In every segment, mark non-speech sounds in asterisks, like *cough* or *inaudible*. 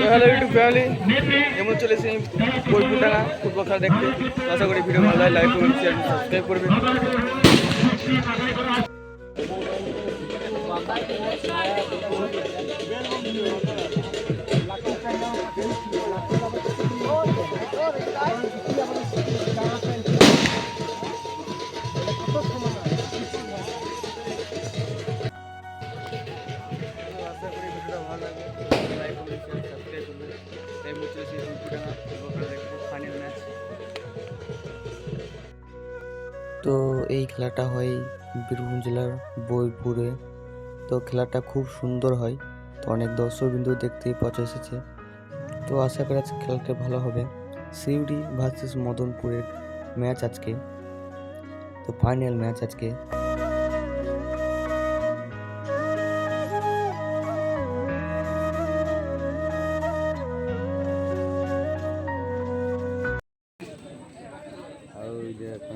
তো hello YouTube family এমন চলেছি বইপুর টাকা ফুটবল খেলা দেখতে। আশা করি ভিডিও ভালো লাগে লাইক করবেন শেয়ার সাবস্ক্রাইব করবেন। তো এই খেলাটা হয় বীরভূম জেলার বোলপুরে। তো খেলাটা খুব সুন্দর হয়। তো অনেক দর্শক বিন্দু দেখতেই পৌঁছে এসেছে। তো আশা করি আজকে খেলাটা ভালো হবে। সিউড়ি ভার্সেস মদনপুরের ম্যাচ আজকে। তো ফাইনাল ম্যাচ আজকে।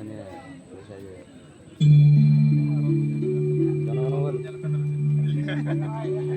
ini ya, terus aja. Karena *laughs*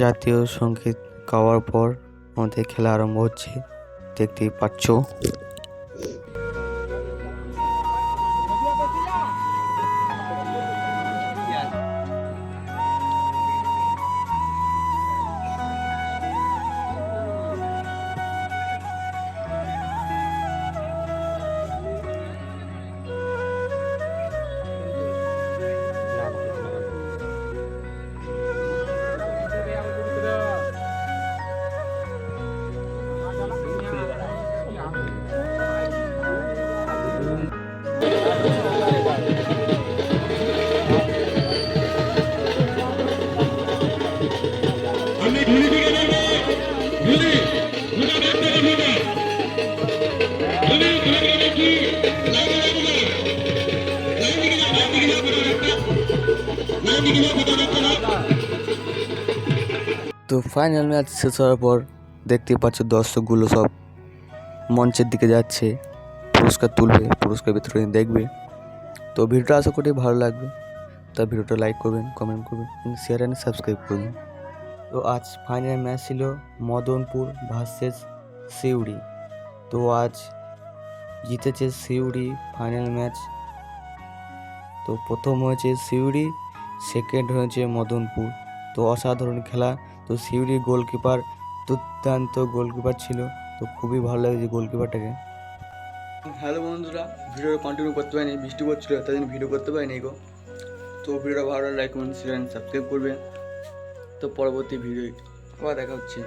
জাতীয় সংগীত গাওয়ার পর আমাদের খেলা আরম্ভ হচ্ছে দেখতেই পাচ্ছ। তো ফাইনাল ম্যাচ শেষ হওয়ার পর দেখতেই পাচ্ছ দর্শকগুলো সব মঞ্চের দিকে যাচ্ছে। পুরস্কার তুলবে, পুরস্কার ভিতরে দেখবে। তো ভিডিওটা আশা করি ভালো লাগবে। তা ভিডিওটা লাইক করবেন কমেন্ট করবেন শেয়ার অ্যান্ড সাবস্ক্রাইব করবেন। তো আজ ফাইনাল ম্যাচ ছিল মদনপুর ভার্সেস সিউড়ি। তো আজ জিতেছে সিউড়ি ফাইনাল ম্যাচ তো প্রথম হয়েছে সিউড়ি সেকেন্ড হয়েছে মদনপুর। তো অসাধারণ খেলা। তো সিউড়ির গোলকিপার, দুর্দান্ত গোলকিপার ছিল। তো খুবই ভালো লাগছে গোলকিপারটাকে। হ্যালো বন্ধুরা ভিডিও কন্টিনিউ করতে পারিনি, বৃষ্টি পড়ছিল তাই জন্য ভিডিও করতে পারিনি গো। তো ভিডিওটা ভালো লাইক কমেন্ট শেয়ার সাবস্ক্রাইব করবেন। তো পরবর্তী ভিডিও আবার দেখা হচ্ছে।